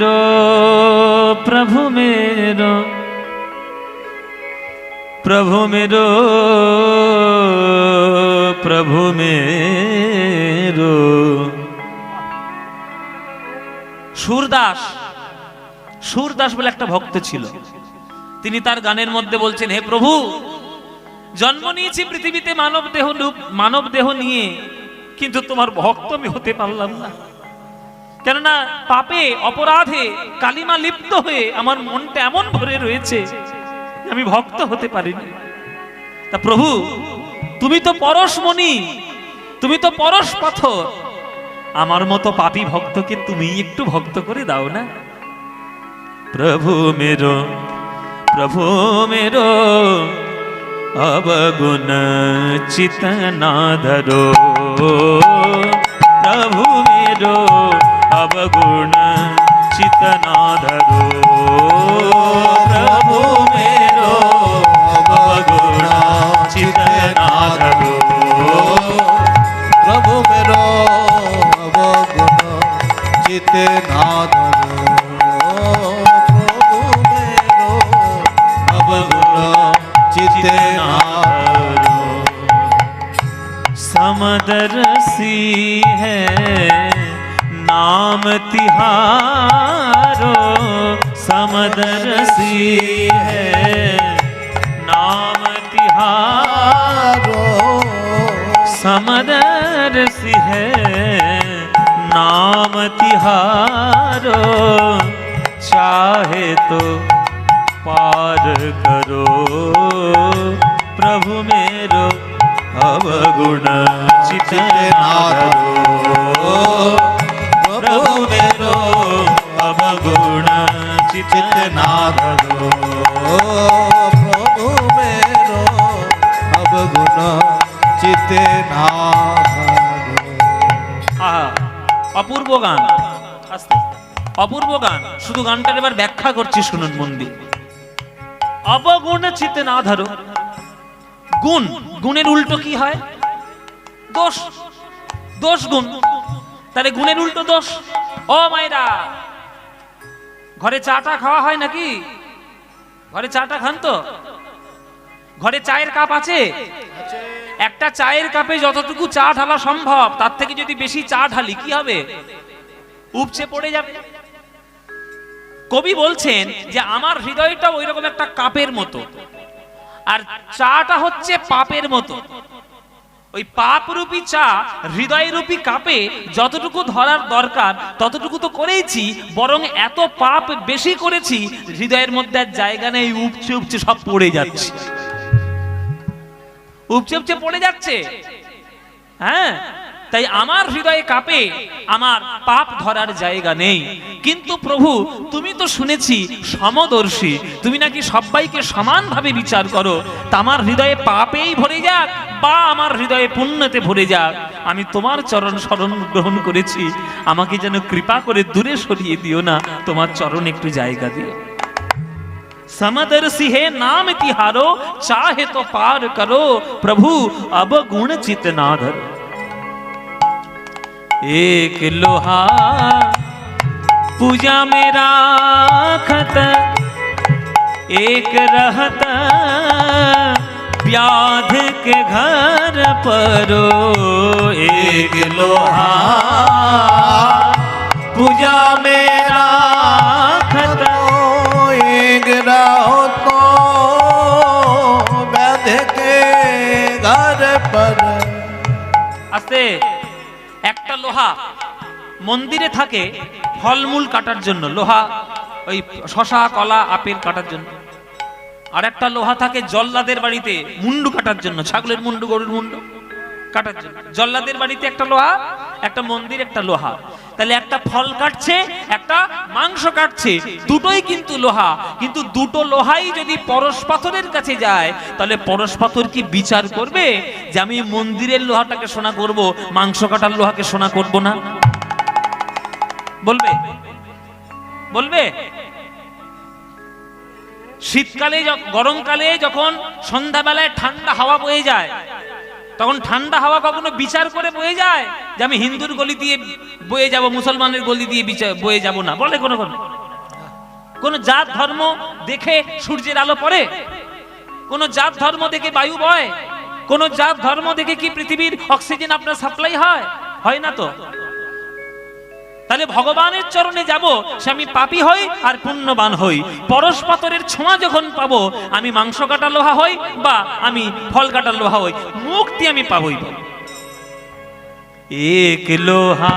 मेरो प्रभु मेरो प्रभु मेरो प्रभु मेरो সুরদাস সুরদাস বলে একটা ভক্ত ছিল তিনি তার গানের মধ্যে বলছেন হে প্রভু জন্ম নিয়েছি পৃথিবীতে মানব দেহ রূপ মানব দেহ নিয়ে কিন্তু তোমার ভক্ত আমি হতে পারলাম না কেননা পাপে, অপরাধে কালিমা লিপ্ত হয়ে আমার মনটা এমন ভরে রয়েছে আমি ভক্ত হতে পারিনি। তা প্রভু, তুমি তো পরশমণি তুমি তো পরশ পাথর। আমার মতো পাপী ভক্তকে তুমি একটু ভক্ত করে দাও না। প্রভু মেরো প্রভু মেরো, অবগুণ চিত না ধরো। প্রভু মেরো অবগুণ চিত না ধরো समदर्शि है, नाम तिहारो, चाहे तो पार करो। प्रभु मेरो अवगुण चित प्रभु मेरो अवगुण चित प्रभु मेरो अवगुण চিতে না আহা অপূর্ব গান। আস্তে। অপূর্ব গান। শুধু গানটার এবার ব্যাখ্যা করছি শুনুন মন দিয়ে অবগুণ চিতে না ধরো। গুণ গুণের উল্টো কি হয়? দোষ। দোষ গুণ। তাহলে গুণের উল্টো দোষ। ও মায়েরা ঘরে চাটা খাওয়া হয় নাকি? ঘরে চাটা খান তো? ঘরে চায়ের কাপ আছে। একটা চায়ের কাপে যতটুকু চা ঢালা সম্ভব, তার থেকে যদি বেশি চা ঢালি, কি হবে? উপচে পড়ে যাবে। কবি বলছেন যে, আমার হৃদয়টা ওই রকম একটা কাপের মতো। আর চাটা হচ্ছে পাপের মতো। ওই পাপ রূপী চা হৃদয় রূপী কাপে যতটুকু ধরার দরকার, ততটুকু তো করেইছি, বরং এত পাপ বেশি করেছি, হৃদয়ের মধ্যে জায়গা নেই, উপচে উপচে সব পড়ে যাচ্ছে। উপচে উপচে পড়ে যাচ্ছে। হ্যাঁ? তাই আমার হৃদয়ে কাপে, আমার পাপ ধরার জায়গা নেই। কিন্তু প্রভু, তুমি তো শুনেছি সমদর্শী, তুমি নাকি সবাইকে সমানভাবে বিচার করো। তা আমার হৃদয়ে পাপেই ভরে যাক, বা আমার হৃদয়ে পুণ্যতে ভরে যাক। আমি তোমার চরণ শরণ গ্রহণ করেছি। আমাকে যেন কৃপা করে দূরে সরিয়ে দিও না, তোমার চরণ একটু জায়গা দিও। समदर्शी है नाम तिहारो चाहे तो पार करो। प्रभु, अब गुण चित ना एक लोहा, पूजा में राखत, एक रहत, व्याध के घर परो। एक लोहा, पूजा में एक रहो तो बैध के घर पर আস্তে একটা লোহা মন্দিরে থাকে ফলমূল কাটার জন্য লোহা ওই শশা কলা আপেল কাটার জন্য আর একটা লোহা থাকে জল্লাদের বাড়িতে মুন্ডু কাটার জন্য ছাগলের মুন্ডু গরুর মুন্ডু কাটার জন্য জল্লাদের বাড়িতে একটা লোহা একটা মন্দির একটা লোহা তাহলে একটা ফল কাটছে, একটা মাংস কাটছে, দুটোই কিন্তু লোহা। কিন্তু দুটো লোহাই যদি পরশ পাথরের কাছে যায়, তাহলে পরশ পাথর কি বিচার করবে যে আমি মন্দিরের লোহাটাকে সোনা করব, মাংস কাটার লোহাকে সোনা করব না? বলবে? বলবে? শীতকালে গরমকালে যখন সন্ধ্যাবেলায় ঠান্ডা হাওয়া বয়ে যায় তখন ঠান্ডা হাওয়া কখনো বিচার করে বয়ে যায় যে আমি হিন্দুর গলি দিয়ে বয়ে যাব, মুসলমানের গলি দিয়ে বয়ে যাব না। বলে কোনো কোনো। কোন জাত, ধর্ম দেখে সূর্যের আলো পড়ে। কোন জাত, ধর্ম দেখে বায়ু বয়। কোন জাত, ধর্ম দেখে কি পৃথিবীর অক্সিজেন আপনার সাপ্লাই হয়? হয় না তো? তাহলে ভগবানের চরণে যাব সে আমি পাপী হই আর পুণ্যবান হই পরশপাতরের ছোঁয়া যখন পাবো আমি মাংস কাটা লোহা হই বা আমি ফল কাটা লোহা হই মুক্তি আমি পাবই পাবো एक लोहा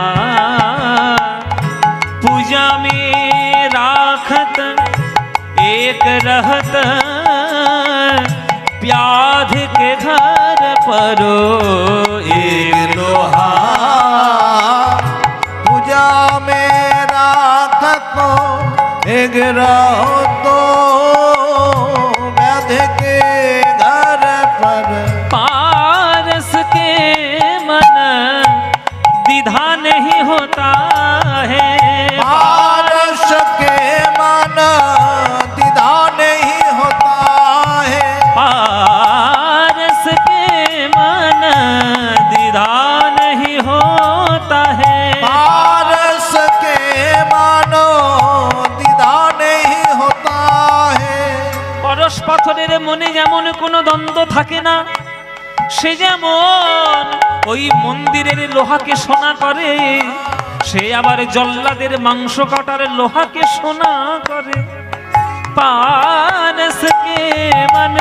पूजा में राखत एक रहत प्याध के घर परो एक থাকে না। সে যেমন ওই মন্দিরের লোহাকে সোনা করে সে আবার জল্লাদের মাংস কাটার লোহাকে সোনা করে। পানসকে মন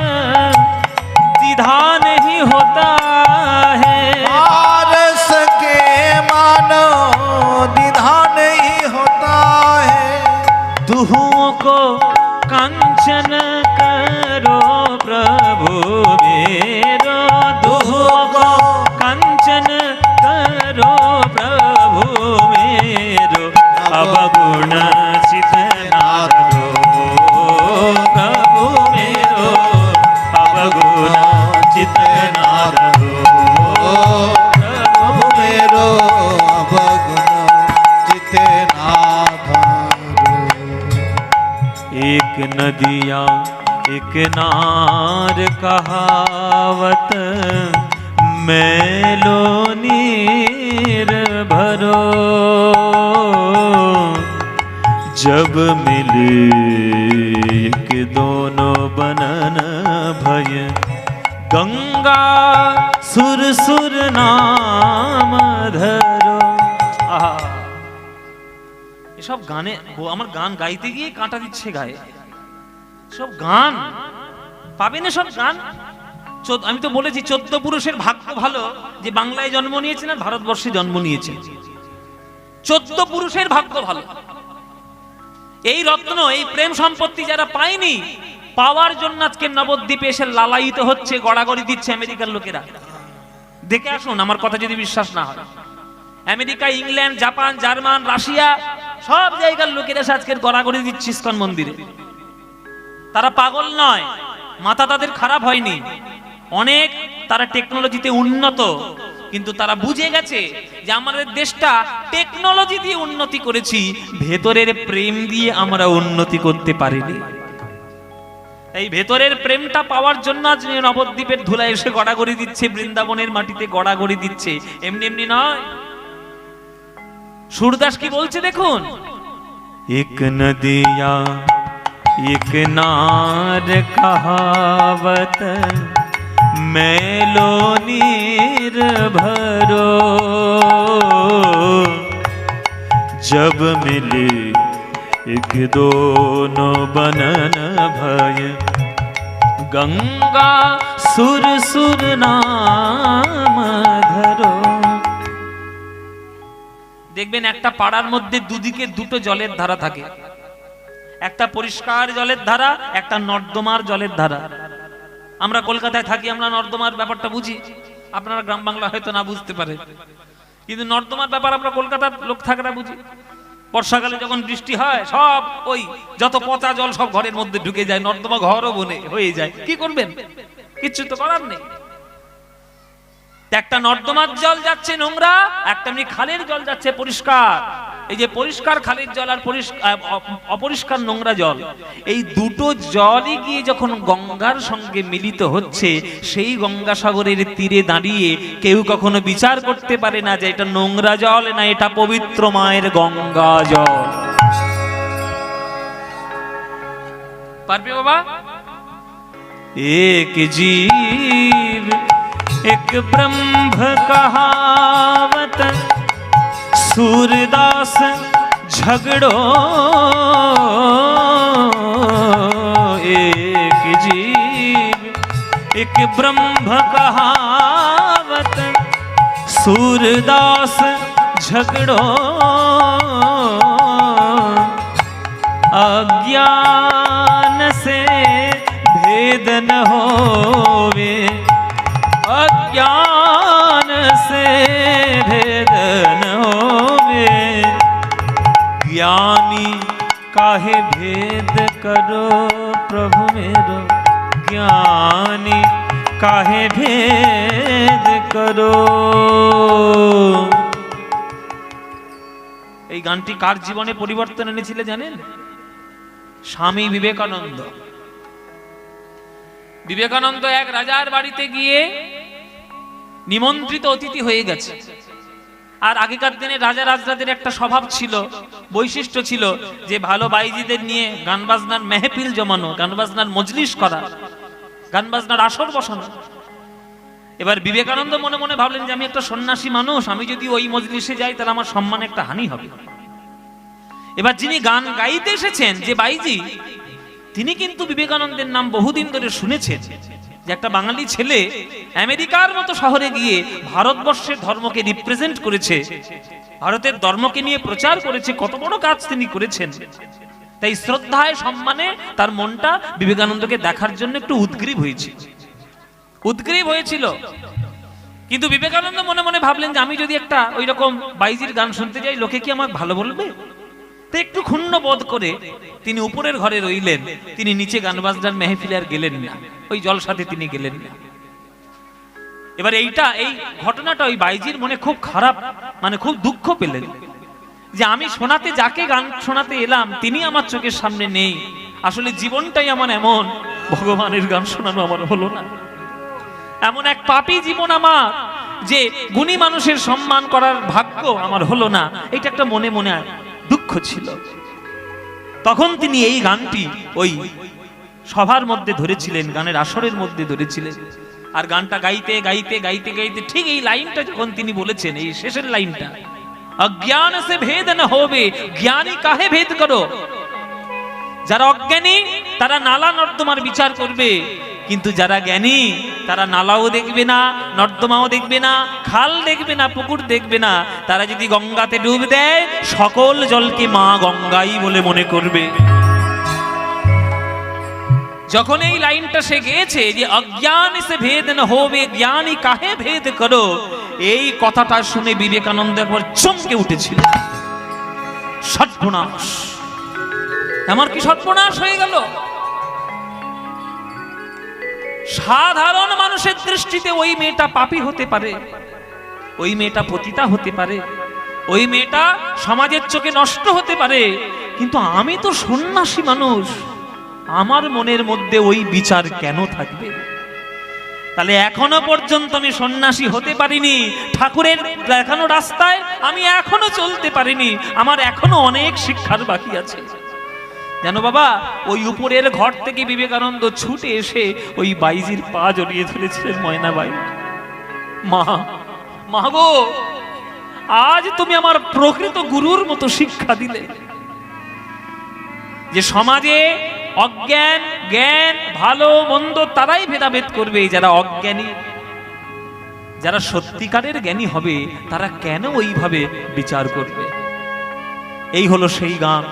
দ্বিধা নেই হতা হারস মান দ্বিধা নেই হতা है কো কাঞ্চন एक नार कहावत मैलो नीर भरो जब मिले एक दोनों बनन भय गंगा सुर सुर नाम धरो आहा এসব গানে ও আমার গান গাইতে গিয়ে কাঁটা দিচ্ছে গায়ে সব গান? পাবেন সব গান? আমি তো বলেছি, চোদ্দ পুরুষের ভাগ্য ভালো যে বাংলায় জন্ম নিয়েছেন আর ভারতবর্ষে জন্ম নিয়েছেন। চোদ্দ পুরুষের ভাগ্য ভালো। এই রত্ন, এই প্রেম সম্পত্তি যারা পায়নি, পাওয়ার জন্য আজকে নবদ্বীপে এসে লালায়িত হচ্ছে, গড়াগড়ি দিচ্ছে আমেরিকার লোকেরা। দেখে আসুন, আমার কথা যদি বিশ্বাস না হয়। America, England, Japan, German, Russia, সব জায়গার লোকেরা আজকের গড়াগড়ি দিচ্ছে ইস্কন মন্দিরে। তারা পাগল নয়। মাথা তাদের খারাপ হয়নি। অনেক তারা টেকনোলজিতে উন্নত, কিন্তু তারা বুঝে গেছে যে আমাদের দেশটা টেকনোলজি দিয়ে উন্নতি করেছি, ভেতরের প্রেম দিয়ে আমরা উন্নতি করতে পারিনি। এই ভেতরের প্রেমটা পাওয়ার জন্য আজ নবদ্বীপের ধুলা এসে গড়াগড়ি দিচ্ছে, বৃন্দাবনের মাটিতে গড়াগড়ি দিচ্ছে। এমনি এমনি নয়। সুরদাস কি বলছে দেখুন? এক নদিয়া एक नार कहावत मैलो नीर भरो जब मिले एक दोनों बनन भय गंगा सुर सुर नाम धरो দেখবেন একটা পাড়ার মধ্যে দুদিকে দুটো জলের ধারা থাকে একটা পরিষ্কার জলের ধারা, একটা নর্দমার জলের ধারা। আমরা কলকাতায় থাকি, আমরা নর্দমার ব্যাপারটা বুঝি। আপনারা গ্রাম বাংলা হয়তো না বুঝতে পারে। কিন্তু নর্দমার ব্যাপার আমরা কলকাতার লোক থাকরা বুঝি। বর্ষাকালে যখন বৃষ্টি হয়, সব ওই যত পচা জল সব ঘরের মধ্যে ঢুকে যায়, নর্দমা ঘরও বনে হয়ে যায়। কি করবেন? কিচ্ছু তো করার নেই। একটা নর্দমার জল যাচ্ছে নোংরা, একটা এমনি খালের জল যাচ্ছে পরিষ্কার। এই যে পরিষ্কার খালের জল আর অপরিষ্কার নোংরা জল, এই দুটো জলই গিয়ে যখন গঙ্গার সঙ্গে মিলিত হচ্ছে, সেই গঙ্গা সাগরের তীরে দাঁড়িয়ে কেউ কখনো বিচার করতে পারে না যে এটা নোংরা জল না এটা পবিত্র মায়ের গঙ্গা জল। পারবে বাবা? এক জীব एक ब्रह्म कहावत, सूरदास झगड़ो, एक जीव। एक ब्रह्म कहावत, सूरदास झगड़ो। अज्ञान से भेद न होवे काहे भेद करो प्रभु मेरो ज्ञानी काहे भेद करो এই গানটি কার জীবনে পরিবর্তন এনেছিল জানেন স্বামী বিবেকানন্দ বিবেকানন্দ এক রাজার বাড়িতে গিয়ে নিমন্ত্রিত অতিথি হয়ে গেছে আর আগেকার দিনে রাজা রাজরাদের একটা স্বভাব ছিল, বৈশিষ্ট্য ছিল যে ভালো বাইজিদের নিয়ে গান বাজনার মেহফিল জমানো গান বাজনার মজলিস করা গান বাজনার আসর বসানো। এবার বিবেকানন্দ মনে মনে ভাবলেন যে আমি একটা সন্ন্যাসী মানুষ, আমি যদি ওই মজলিসে যাই তাহলে আমার সম্মানে একটা হানি হবে। এবার যিনি গান গাইতে এসেছেন, যে বাইজি, তিনি কিন্তু বিবেকানন্দের নাম বহুদিন ধরে শুনেছেন। যে একটা বাঙালি ছেলে আমেরিকার মতো শহরে গিয়ে ভারতবর্ষের ধর্মকে রিপ্রেজেন্ট করেছে, ভারতের ধর্মকে নিয়ে প্রচার করেছে, কত বড় কাজ তিনি করেছেন। তাই শ্রদ্ধায়, সম্মানে তার মনটা বিবেকানন্দকে দেখার জন্য একটু উদ্গ্রীব হয়েছে। উদ্গ্রীব হয়েছিল। কিন্তু বিবেকানন্দ মনে মনে ভাবলেন যে আমি যদি একটা ওই রকম বাইজির গান শুনতে যাই, লোকে কি আমাকে ভালো বলবে? তো একটু ক্ষুণ্ণ বোধ করে তিনি উপরের ঘরে রইলেন। তিনি নিচে গান বাজনার মেহফিলে আর গেলেন না। ওই জলসাতে তিনি গেলেন না। এবার এইটা, এই ঘটনাটা ওই বাইজির মনে খুব খারাপ মানে খুব দুঃখ পেলেন। যে আমি শোনাতে যাকে গান শোনাতে এলাম, তিনি আমার চোখের সামনে নেই। আসলে জীবনটাই আমার এমন, ভগবানের গান শোনানো আমার হলো না। এমন এক পাপী জীবন আমার, যে গুণী মানুষের সম্মান করার ভাগ্য আমার হলো না। এটা একটা মনে মনে দুঃখ ছিল। তখন তিনি এই গানটি ওই সভার মধ্যে ধরেছিলেন, গানের আসরের মধ্যে ধরেছিলেন। আর গানটা গাইতে গাইতে গাইতে গাইতে ঠিক এই লাইনটা যখন তিনি বলেছেন, এই শেষের লাইনটা, অজ্ঞান সে ভেদ না হবে, জ্ঞানী কাহে ভেদ করো? যারা অজ্ঞানী, তারা নালা নর্দমার বিচার করবে। কিন্তু যারা জ্ঞানী, তারা নালাও দেখবে না, নর্দমাও দেখবে না, খাল দেখবে না, পুকুর দেখবে না। তারা যদি গঙ্গাতে ডুব দেয়, সকল জলকে মা গঙ্গাই বলে মনে করবে। যখন এই লাইনটা সে গেয়েছে যে অজ্ঞান সে ভেদ না হবে, জ্ঞানী কাহে ভেদ করো? এই কথাটা শুনে বিবেকানন্দ একবার চমকে উঠেছিল। সর্বনাশ। আমার কি সর্বনাশ হয়ে গেল? সাধারণ মানুষের দৃষ্টিতে ওই মেয়েটা পাপী হতে পারে, ওই মেয়েটা পতিতা হতে পারে, ওই মেয়েটা সমাজের চোখে নষ্ট হতে পারে, কিন্তু আমি তো সন্ন্যাসী মানুষ, আমার মনের মধ্যে ওই বিচার কেন থাকবে? তাহলে এখনও পর্যন্ত আমি সন্ন্যাসী হতে পারিনি, ঠাকুরের দেখানো রাস্তায় আমি এখনও চলতে পারিনি, আমার এখনও অনেক শিক্ষার বাকি আছে। জানো বাবা, ওই উপরের ঘর থেকে বিবেকানন্দ ছুটে এসে ওই বাইজির পা জড়িয়ে ধরেছিলেন ময়নাবাই। মা মা গো, আজ তুমি আমার প্রকৃত গুরুর মতো শিক্ষা দিলে। যে সমাজে অজ্ঞান, জ্ঞান, ভালো, মন্দ তারাই ভেদাভেদ করবে। যারা অজ্ঞানী, যারা সত্যিকারের জ্ঞানী হবে, তারা কেন ওইভাবে বিচার করবে? এই হলো সেই গান।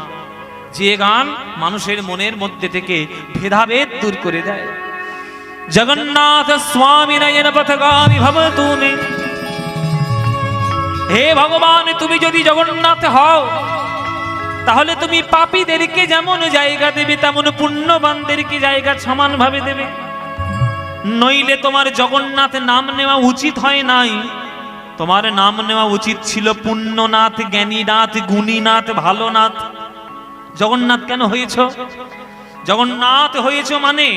যে গান মানুষের মনের মধ্যে থেকে ভেদাভেদ দূর করে দেয়। জগন্নাথ স্বামী নয়ন পথগামী ভব তুমি হে ভগবান, তুমি যদি জগন্নাথ হও, তাহলে তুমি পাপীদেরকে যেমন জায়গা দেবে, তেমন পুণ্যবানদেরকে জায়গা সমানভাবে দেবে। নইলে তোমার জগন্নাথ নাম নেওয়া উচিত হয় নাই। তোমার নাম নেওয়া উচিত ছিল পুণ্যনাথ, জ্ঞানীনাথ, গুণীনাথ, ভালোনাথ। জগন্নাথ কেন হয়েছ? জগন্নাথ হয়েছ মানে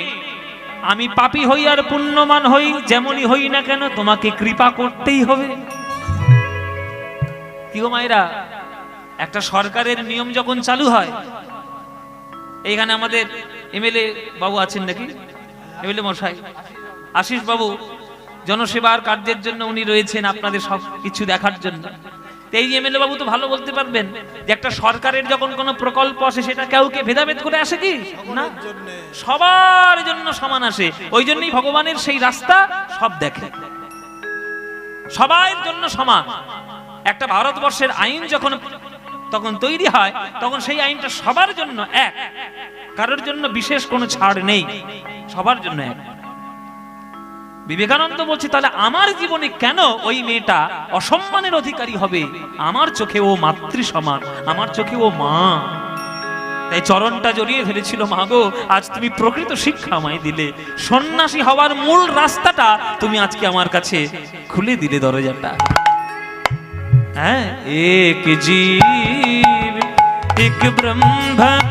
আমি পাপি হই আর পুণ্যমান হই, যেমনই হই না কেন তোমাকে কৃপা করতেই হবে। কি গো মায়েরা, একটা সরকারের নিয়ম যখন চালু হয়, এইখানে আমাদের এমএলএ বাবু আছেন নাকি? এমএলএ মশাই, আশিস বাবু, জনসেবার কার্যের জন্য উনি রয়েছেন আপনাদের সব কিছু দেখার জন্য। এই এমএলএ বাবু তো ভালো বলতে পারবেন যে একটা সরকারের যখন কোনো প্রকল্প আসে সেটা কাউকে ভেদাভেদ করে আসে কি? না। সবার জন্য সমান আসে। ওই জন্যই ভগবানের সেই রাস্তা সব দেখে। সবার জন্য সমান। একটা ভারতবর্ষের আইন যখন তখন তৈরি হয় তখন সেই আইনটা সবার জন্য এক। কারোর জন্য বিশেষ কোনো ছাড় নেই। সবার জন্য এক। বিবেকানন্দ বলছে, তাহলে আমার জীবনে কেন ওই মেয়েটা অসম্মানের অধিকারী হবে? আমার চোখে ও মাতৃ সমান, আমার চোখে ও মা। তাই চরণটা জড়িয়ে ফেলেছিল মা গো, আজ তুমি প্রকৃত শিক্ষা আমায় দিলে। সন্ন্যাসী হওয়ার মূল রাস্তাটা তুমি আজকে আমার কাছে খুলে দিলে দরজাটা। হ্যাঁ এক জীব, এক ব্রহ্ম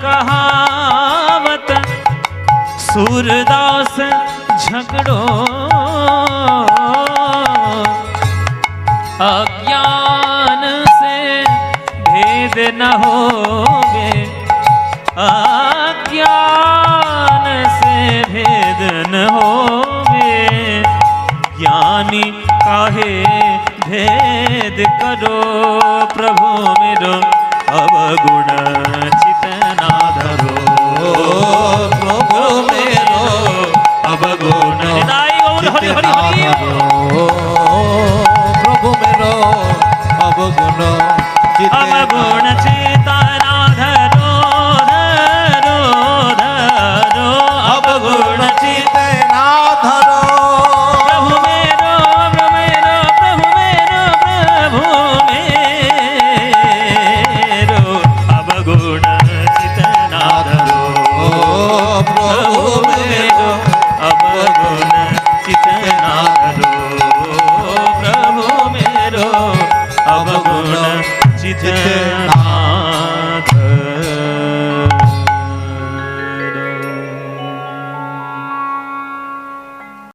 কহাবত, সুরদাস ঝগড়ো अज्ञान से भेद न होगे। अज्ञान से भेद न होगे। ज्ञानी काहे भेद करो प्रभु मेरो? अवगुण चितना धरो प्रभु मेरो হরি হরি হরি। প্রভু মেরো অবগুণ অবগুণ চেতনা